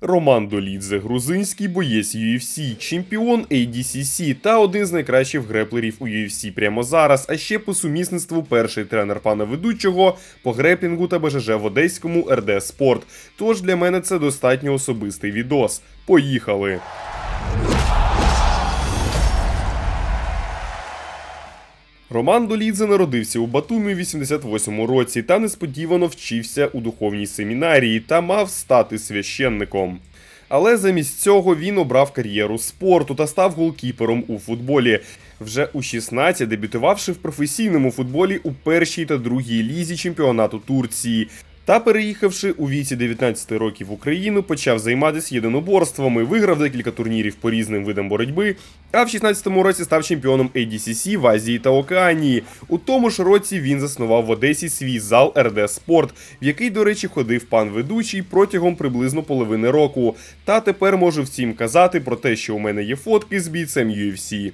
Роман Долідзе, грузинський боєць UFC, чемпіон ADCC та один з найкращих греплерів у UFC прямо зараз. А ще по сумісництву перший тренер пана ведучого по греплінгу та БЖЖ в Одеському РД Спорт. Тож для мене це достатньо особистий відос. Поїхали! Роман Долідзе народився у Батумі у 88-му році та несподівано вчився у духовній семінарії та мав стати священником. Але замість цього він обрав кар'єру спорту та став голкіпером у футболі. Вже у 16 дебютувавши в професійному футболі у першій та другій лізі чемпіонату Турції. Та переїхавши у віці 19 років в Україну, почав займатися єдиноборствами, виграв декілька турнірів по різним видам боротьби, а в 16-му році став чемпіоном ADCC в Азії та Океанії. У тому ж році він заснував в Одесі свій зал РД Спорт, в який, до речі, ходив пан ведучий протягом приблизно половини року. Та тепер можу всім казати про те, що у мене є фотки з бійцем UFC.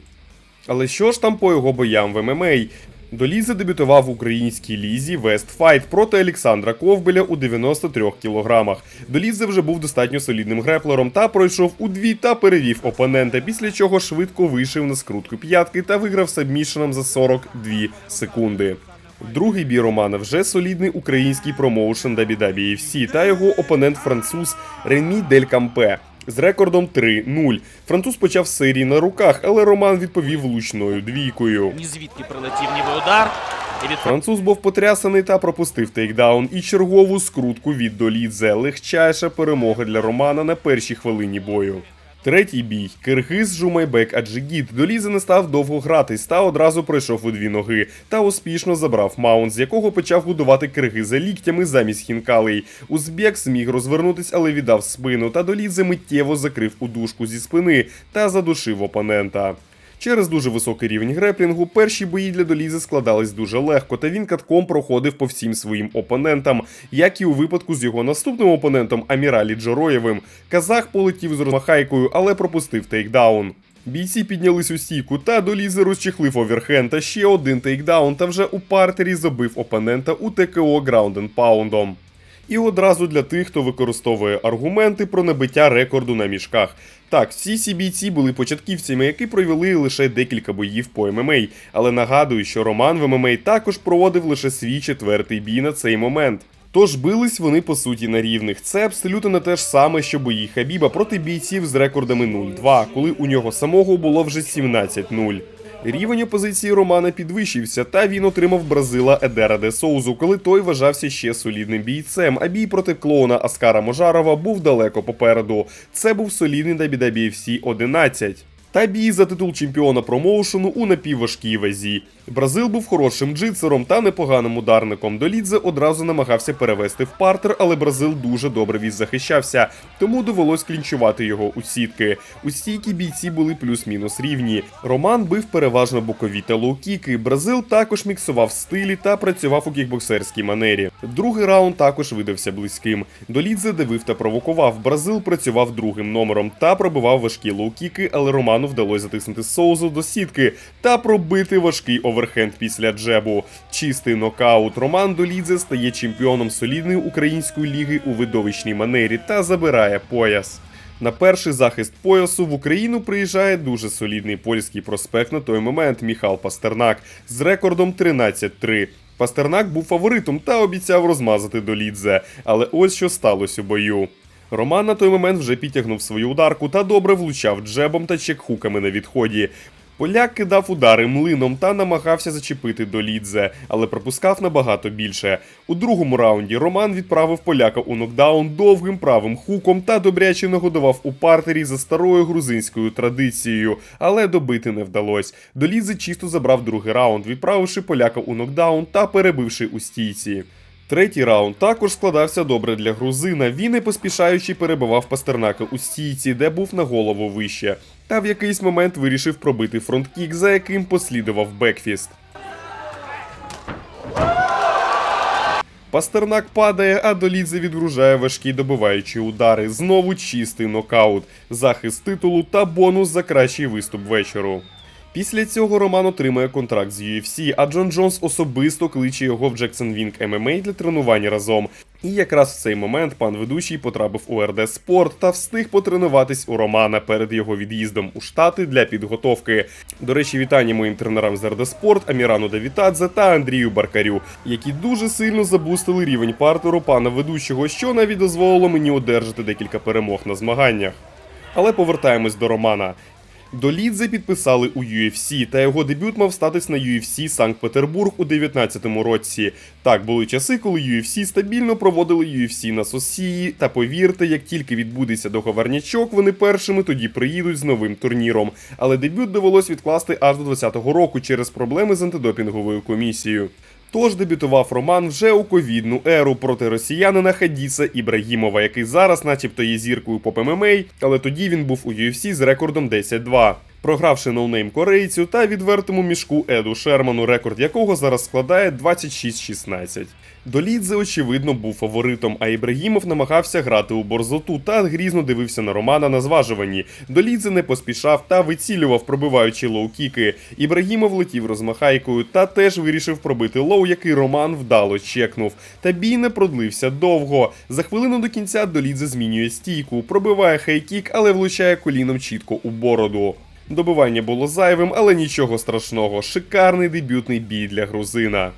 Але що ж там по його боям в ММА? Долізе дебютував в українській лізі Вестфайт проти Олександра Ковбеля у 93 кілограмах. Долізе вже був достатньо солідним греплером та пройшов у дві та перевів опонента, після чого швидко вийшов на скрутку п'ятки та виграв сабмішеном за 42 секунди. Другий бій Романа вже солідний український промоушен WWE та його опонент француз Ремі Дель Кампе з рекордом 3-0. Француз почав серії на руках, але Роман відповів влучною двійкою. Ні звідки прилетів ніби удар. Француз був потрясений та пропустив тейкдаун і чергову скрутку від Долідзе. Легчайша перемога для Романа на першій хвилині бою. Третій бій. Киргиз Жумайбек Аджигіт. Долізе не став довго гратись та одразу пройшов у дві ноги та успішно забрав маунт, з якого почав годувати киргиза ліктями замість хінкалей. Узбек зміг розвернутись, але віддав спину, та Долідзе миттєво закрив удушку зі спини та задушив опонента. Через дуже високий рівень греплінгу перші бої для Долізи складались дуже легко, та він катком проходив по всім своїм опонентам, як і у випадку з його наступним опонентом Аміралі Джороєвим. Казах полетів з розмахайкою, але пропустив тейкдаун. Бійці піднялись у стійку, та Долізе розчехлив оверхенд та ще один тейкдаун, та вже у партері забив опонента у ТКО граунден паундом. І одразу для тих, хто використовує аргументи про набиття рекорду на мішках. Так, всі ці бійці були початківцями, які провели лише декілька боїв по ММА. Але нагадую, що Роман в ММА також проводив лише свій четвертий бій на цей момент. Тож бились вони по суті на рівних. Це абсолютно не те ж саме, що бої Хабіба проти бійців з рекордами 0-2, коли у нього самого було вже 17-0. Рівень опозиції Романа підвищився, та він отримав Бразила Едера де Соузу, коли той вважався ще солідним бійцем. А бій проти клоуна Аскара Можарова був далеко попереду. Це був солідний WBFC 11. Та бій за титул чемпіона промоушену у напівважкій вазі. Бразил був хорошим джитсером та непоганим ударником. Долідзе одразу намагався перевести в партер, але Бразил дуже добре відзахищався, тому довелось клінчувати його у сітки. У стійкі бійці були плюс-мінус рівні. Роман бив переважно бокові та лоу-кіки. Бразил також міксував стилі та працював у кікбоксерській манері. Другий раунд також видався близьким. Долідзе дивив та провокував. Бразил працював другим номером та пробивав важкі лоу-кіки, але Роману вдалося затиснути соузу до сітки та пробити важкий оверхенд після джебу. Чистий нокаут. Роман Долідзе стає чемпіоном солідної української ліги у видовищній манері та забирає пояс. На перший захист поясу в Україну приїжджає дуже солідний польський проспект на той момент Міхал Пастернак з рекордом 13-3. Пастернак був фаворитом та обіцяв розмазати Долідзе, але ось що сталося у бою. Роман на той момент вже підтягнув свою ударку та добре влучав джебом та чекхуками на відході. Поляк кидав удари млином та намагався зачепити Долідзе, але пропускав набагато більше. У другому раунді Роман відправив поляка у нокдаун довгим правим хуком та добряче нагодував у партері за старою грузинською традицією, але добити не вдалось. Долідзе чисто забрав другий раунд, відправивши поляка у нокдаун та перебивши у стійці. Третій раунд також складався добре для грузина. Він не поспішаючи перебивав Пастернака у стійці, де був на голову вище. Та в якийсь момент вирішив пробити фронткік, за яким послідував бекфіст. Пастернак падає, а Долідзе відгружає важкі добиваючі удари. Знову чистий нокаут, захист титулу та бонус за кращий виступ вечору. Після цього Роман отримує контракт з UFC, а Джон Джонс особисто кличе його в Джексон Вінг ММА для тренування разом. І якраз в цей момент пан ведучий потрапив у РД Спорт та встиг потренуватись у Романа перед його від'їздом у Штати для підготовки. До речі, вітання моїм тренерам з РД Спорт, Амірану Давітадзе та Андрію Баркарю, які дуже сильно забустили рівень партеру пана ведучого, що навіть дозволило мені одержати декілька перемог на змаганнях. Але повертаємось до Романа. До Лідзе підписали у UFC, та його дебют мав статись на UFC Санкт-Петербург у 19-му році. Так, були часи, коли UFC стабільно проводили UFC на Сосії, та повірте, як тільки відбудеться договорнячок, вони першими тоді приїдуть з новим турніром. Але дебют довелось відкласти аж до 20-го року через проблеми з антидопінговою комісією. Тож дебютував Роман вже у ковідну еру проти росіянина Хадіса Ібрагімова, який зараз, начебто, є зіркою по ММА, але тоді він був у UFC з рекордом 10-2. Програвши ноунейм корейцю та відвертому мішку Еду Шерману, рекорд якого зараз складає 26-16. Долідзе, очевидно, був фаворитом, а Ібрагімов намагався грати у борзоту та грізно дивився на Романа на зважуванні. Долідзе не поспішав та вицілював, пробиваючи лоу-кіки. Ібрагімов летів розмахайкою та теж вирішив пробити лоу, який Роман вдало чекнув. Та бій не продлився довго. За хвилину до кінця Долідзе змінює стійку, пробиває хай-кік, але влучає коліном чітко у бороду. Добивання було зайвим, але нічого страшного. Шикарний дебютний бій для грузина.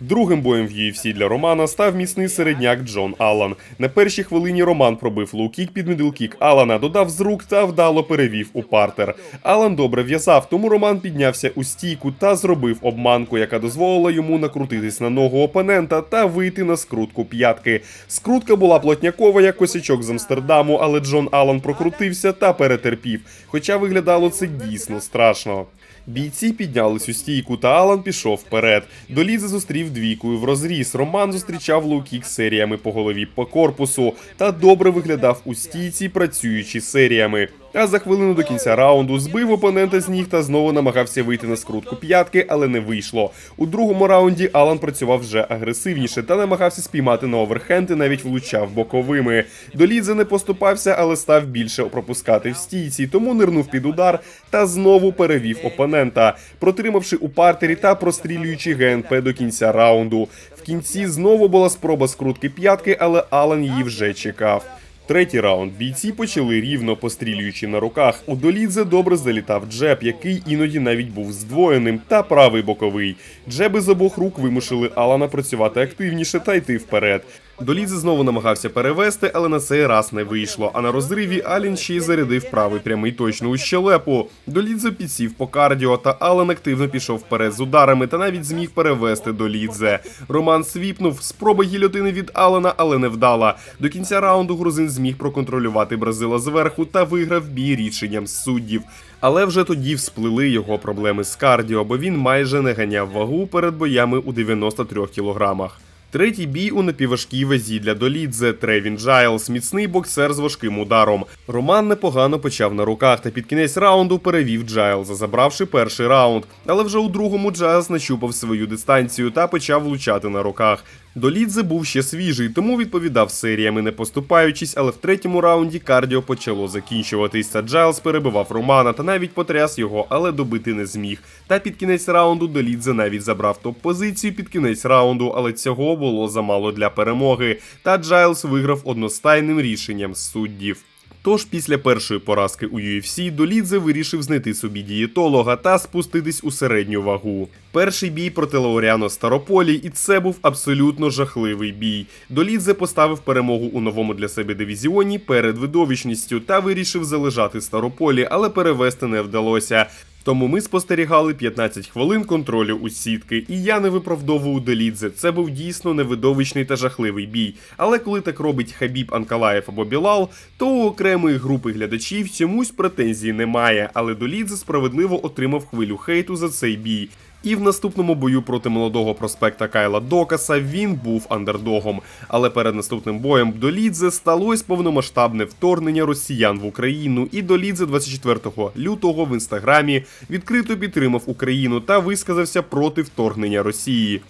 Другим боєм в UFC для Романа став міцний середняк Джон Аллан. На першій хвилині Роман пробив лоу-кік під мідлкік Алана, додав з рук та вдало перевів у партер. Алан добре в'язав, тому Роман піднявся у стійку та зробив обманку, яка дозволила йому накрутитись на ногу опонента та вийти на скрутку п'ятки. Скрутка була плотнякова, як косячок з Амстердаму, але Джон Аллан прокрутився та перетерпів. Хоча виглядало це дійсно страшно. Бійці піднялись у стійку, та Алан пішов вперед. До Лізи зустрів двійкою в розріз. Роман зустрічав лоу-кік серіями по голові по корпусу та добре виглядав у стійці, працюючи серіями. А за хвилину до кінця раунду збив опонента з ніг та знову намагався вийти на скрутку п'ятки, але не вийшло. У другому раунді Алан працював вже агресивніше та намагався спіймати на оверхенд і навіть влучав боковими. До Лідзе не поступався, але став більше пропускати в стійці, тому нирнув під удар та знову перевів опонента, протримавши у партері та прострілюючи ГНП до кінця раунду. В кінці знову була спроба скрутки п'ятки, але Алан її вже чекав. Третій раунд бійці почали рівно пострілюючи на руках. У Долідзе добре залітав джеб, який іноді навіть був здвоєним, та правий боковий. Джеби з обох рук вимушили Алана працювати активніше та йти вперед. Долідзе знову намагався перевести, але на цей раз не вийшло. А на розриві Алін ще й зарядив правий прямий точно у щелепу. Долідзе підсів по кардіо, та Ален активно пішов вперед з ударами та навіть зміг перевести Долідзе. Роман свіпнув, спроба гільотини від Алена, але не вдала. До кінця раунду грузин зміг проконтролювати Бразила зверху та виграв бій рішенням суддів. Але вже тоді всплили його проблеми з кардіо, бо він майже не ганяв вагу перед боями у 93 кілограмах. Третій бій у напівважкій вазі для Долідзе Тревін Джайлс, міцний боксер з важким ударом. Роман непогано почав на руках та під кінець раунду перевів Джайлза, забравши перший раунд. Але вже у другому Джайлз нащупав свою дистанцію та почав влучати на руках. Долідзе був ще свіжий, тому відповідав серіями, не поступаючись, але в третьому раунді кардіо почало закінчуватись. Та Джайлз перебивав Романа та навіть потряс його, але добити не зміг. Та під кінець раунду Долідзе навіть забрав топ-позицію під кінець раунду, але цього було замало для перемоги. Та Джайлз виграв одностайним рішенням суддів. Тож після першої поразки у UFC Долідзе вирішив знайти собі дієтолога та спуститись у середню вагу. Перший бій проти Лауріано Старополі, і це був абсолютно жахливий бій. Долідзе поставив перемогу у новому для себе дивізіоні перед видовищністю та вирішив залежати Старополі, але перевести не вдалося. Тому ми спостерігали 15 хвилин контролю у сітки, і я не виправдовую Делідзе. Це був дійсно невидовищний та жахливий бій. Але коли так робить Хабіб Анкалаєв або Білал, то у окремої групи глядачів чомусь претензій немає. Але Долідзе справедливо отримав хвилю хейту за цей бій. І в наступному бою проти молодого проспекта Кайла Докаса він був андердогом. Але перед наступним боєм до Лідзе сталося повномасштабне вторгнення росіян в Україну. І до Лідзе 24 лютого в інстаграмі відкрито підтримав Україну та висказався проти вторгнення Росії.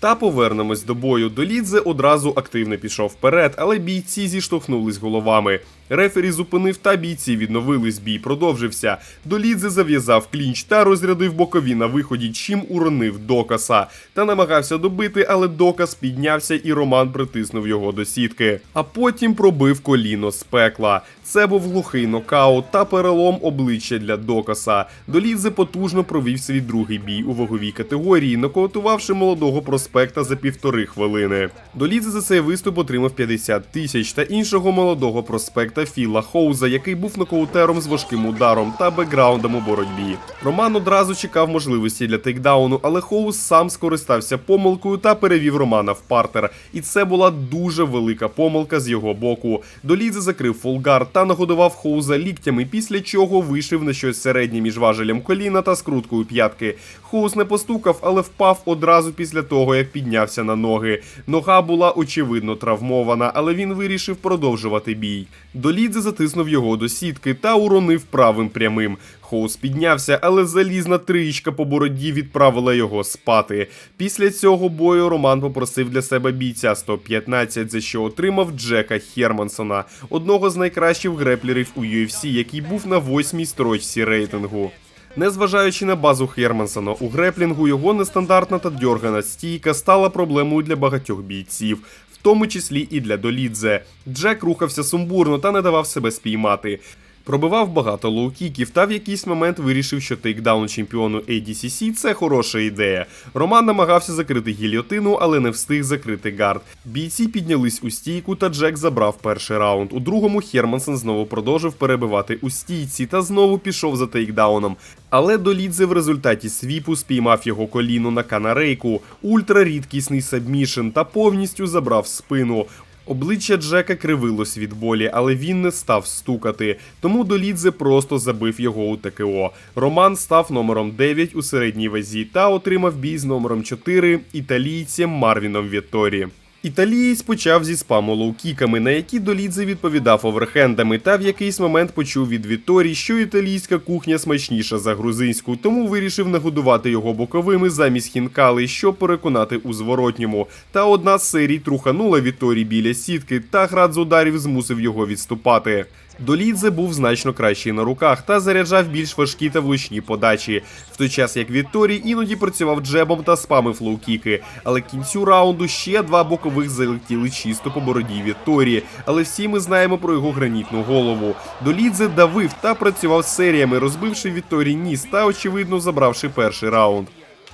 Та повернемось до бою. Долідзе одразу активно пішов вперед, але бійці зіштовхнулись головами. Рефері зупинив та бійці відновились. Бій продовжився. Долідзе зав'язав клінч та розрядив бокові на виході, чим уронив Докаса. Та намагався добити, але Докас піднявся і Роман притиснув його до сітки. А потім пробив коліно з пекла. Це був глухий нокаут та перелом обличчя для Докаса. Долідзе потужно провів свій другий бій у ваговій категорії, нокаутувавши молодого проспекта за півтори хвилини. Долідзе за цей виступ отримав 50 тисяч та іншого молодого проспекта Філа Хоуза, який був нокаутером з важким ударом та бекграундом у боротьбі. Роман одразу чекав можливості для тейкдауну, але Хоуз сам скористався помилкою та перевів Романа в партер. І це була дуже велика помилка з його боку. Долідзе закрив фулгар та нагодував Хоуза ліктями, після чого вийшов на щось середнє між важелем коліна та скруткою п'ятки. Хоуз не постукав, але впав одразу після того, як піднявся на ноги. Нога була очевидно травмована, але він вирішив продовжувати бій. Долідзе затиснув його до сітки та уронив правим прямим. Хоус піднявся, але залізна тричка по бороді відправила його спати. Після цього бою Роман попросив для себе бійця 115, за що отримав Джека Хермансона, одного з найкращих греплерів у UFC, який був на восьмій строчці рейтингу. Незважаючи на базу Хермансона, у греплінгу його нестандартна та дьоргана стійка стала проблемою для багатьох бійців, в тому числі і для Долідзе. Джек рухався сумбурно та не давав себе спіймати. Пробивав багато лоу-кіків та в якийсь момент вирішив, що тейкдаун чемпіону ADCC – це хороша ідея. Роман намагався закрити гільйотину, але не встиг закрити гард. Бійці піднялись у стійку, та Джек забрав перший раунд. У другому Хермансон знову продовжив перебивати у стійці та знову пішов за тейкдауном. Але Долідзе в результаті свіпу спіймав його коліно на канарейку, ультрарідкісний сабмішн та повністю забрав спину. Обличчя Джека кривилось від болі, але він не став стукати, тому Долідзе просто забив його у ТКО. Роман став номером 9 у середній вазі та отримав бій з номером 4 італійцем Марвіном Вітторі. Італієць почав зі спаму лоукіками, на які Долідзе відповідав оверхендами, та в якийсь момент почув від Віторі, що італійська кухня смачніша за грузинську, тому вирішив нагодувати його боковими замість хінкали, щоб переконати у зворотньому. Та одна з серій труханула Віторі біля сітки, та град з ударів змусив його відступати. Долідзе був значно кращий на руках та заряджав більш важкі та влучні подачі, в той час як Вітторій іноді працював джебом та спамив лоукіки. Але к кінцю раунду ще два бокових залетіли чисто по бороді Вітторії, але всі ми знаємо про його гранітну голову. Долідзе давив та працював серіями, розбивши Вітторій ніс та очевидно забравши перший раунд.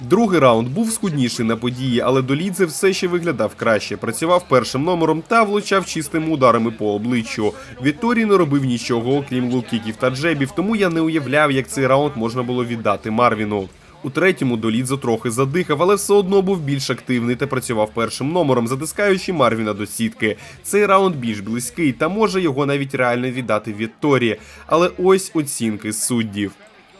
Другий раунд був скудніший на події, але Долідзе все ще виглядав краще. Працював першим номером та влучав чистими ударами по обличчю. Вітторій не робив нічого, окрім лукіків та джебів, тому я не уявляв, як цей раунд можна було віддати Марвіну. У третьому Долідзо трохи задихав, але все одно був більш активний та працював першим номером, затискаючи Марвіна до сітки. Цей раунд більш близький та може його навіть реально віддати Вітторі. Але ось оцінки суддів.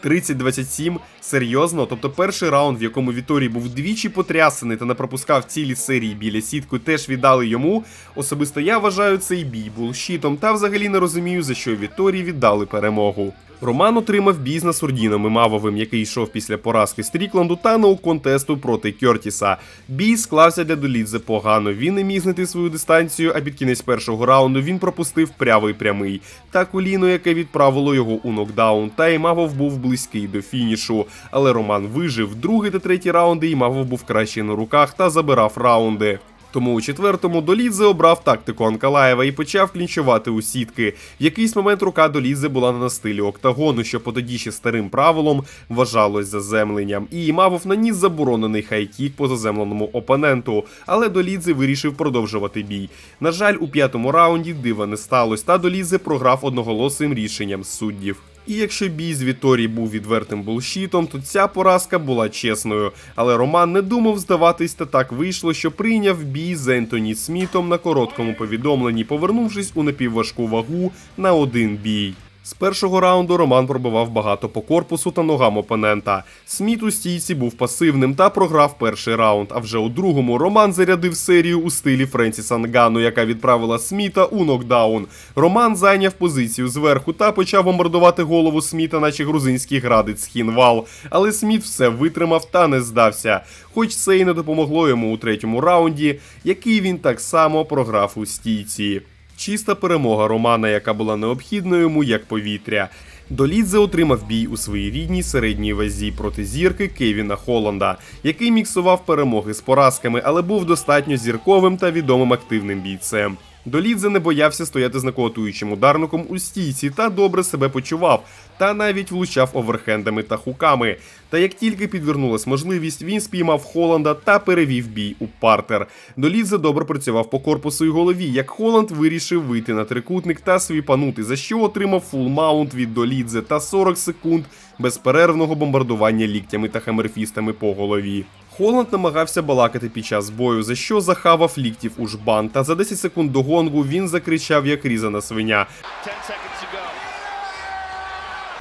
30-27 серйозно, тобто перший раунд, в якому Віторій був двічі потрясений та не пропускав цілі серії біля сітку, теж віддали йому. Особисто я вважаю цей бій булшітом та взагалі не розумію, за що Віторій віддали перемогу. Роман отримав бій з Насурдіном і Мавовим, який йшов після поразки Стрікланду та ноу-контесту проти Кьортіса. Бій склався для Долідзе погано. Він не міг знайти свою дистанцію, а під кінець першого раунду він пропустив правий прямий та коліно, яке відправило його у нокдаун. Та Імавов був близький до фінішу. Але Роман вижив. Другий та третій раунди Імавов був краще на руках та забирав раунди. Тому у четвертому Долідзе обрав тактику Анкалаєва і почав клінчувати у сітки. В якийсь момент рука Долідзе була на настилі октагону, що по тоді ще старим правилом вважалось заземленням. І Імавов наніс заборонений хайкік по заземленому опоненту, але Долідзе вирішив продовжувати бій. На жаль, у п'ятому раунді дива не сталося, та Долідзе програв одноголосним рішенням суддів. І якщо бій з Віторії був відвертим булшітом, то ця поразка була чесною. Але Роман не думав здаватись, та так вийшло, що прийняв бій з Ентоні Смітом на короткому повідомленні, повернувшись у напівважку вагу на один бій. З першого раунду Роман пробивав багато по корпусу та ногам опонента. Сміт у стійці був пасивним та програв перший раунд. А вже у другому Роман зарядив серію у стилі Френсіса Нгану, яка відправила Сміта у нокдаун. Роман зайняв позицію зверху та почав бомбардувати голову Сміта, наче грузинський градець Хінвал. Але Сміт все витримав та не здався. Хоч це і не допомогло йому у третьому раунді, який він так само програв у стійці. Чиста перемога Романа, яка була необхідною йому як повітря. Долідзе отримав бій у своїй рідній середній вазі проти зірки Кевіна Холланда, який міксував перемоги з поразками, але був достатньо зірковим та відомим активним бійцем. Долідзе не боявся стояти з нокаутуючим ударником у стійці та добре себе почував, та навіть влучав оверхендами та хуками. Та як тільки підвернулась можливість, він спіймав Холланда та перевів бій у партер. Долідзе добре працював по корпусу і голові, як Холланд вирішив вийти на трикутник та свіпанути, за що отримав фул маунт від Долідзе та 40 секунд безперервного бомбардування ліктями та хамерфістами по голові. Холланд намагався балакати під час бою, за що захавав ліктів у жбан, та за 10 секунд до гонгу він закричав як різана свиня. 10 seconds to go.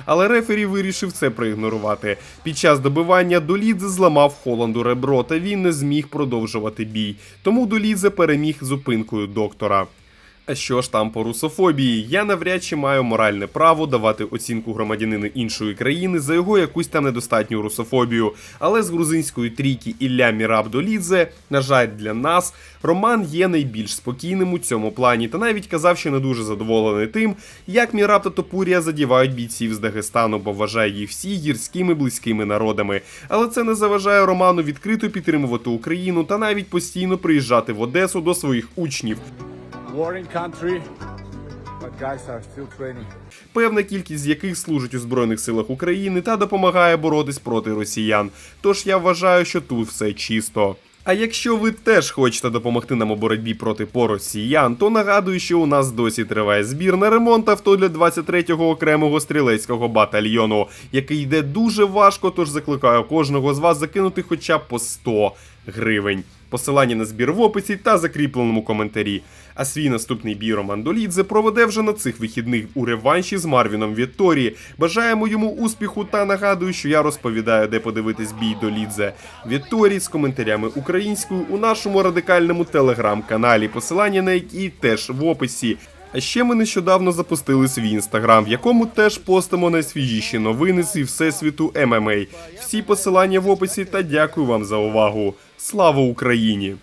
Але рефері вирішив це проігнорувати. Під час добивання Долідзе зламав Холланду ребро, та він не зміг продовжувати бій. Тому Долідзе переміг зупинкою доктора. А що ж там по русофобії? Я навряд чи маю моральне право давати оцінку громадянину іншої країни за його якусь там недостатню русофобію. Але з грузинської трійки Ілля Міраб Долідзе, на жаль, для нас Роман є найбільш спокійним у цьому плані, та навіть казав, що не дуже задоволений тим, як Міраб та Топурія задівають бійців з Дагестану, бо вважає їх всі гірськими близькими народами. Але це не заважає Роману відкрито підтримувати Україну та навіть постійно приїжджати в Одесу до своїх учнів. Warring country, but певна кількість з яких служить у Збройних силах України та допомагає боротись проти росіян. Тож я вважаю, що тут все чисто. А якщо ви теж хочете допомогти нам у боротьбі проти поросіян, то нагадую, що у нас досі триває збір на ремонт авто для 23-го окремого стрілецького батальйону, який йде дуже важко, тож закликаю кожного з вас закинути хоча б по 100 гривень. Посилання на збір в описі та закріпленому коментарі. А свій наступний бій Роман Долідзе проведе вже на цих вихідних у реванші з Марвіном Вітторі. Бажаємо йому успіху та нагадую, що я розповідаю, де подивитись бій Долідзе. Вітторі з коментарями українською у нашому радикальному телеграм-каналі, посилання на який теж в описі. А ще ми нещодавно запустили свій інстаграм, в якому теж постимо найсвіжіші новини зі всесвіту ММА. Всі посилання в описі та дякую вам за увагу. Слава Україні!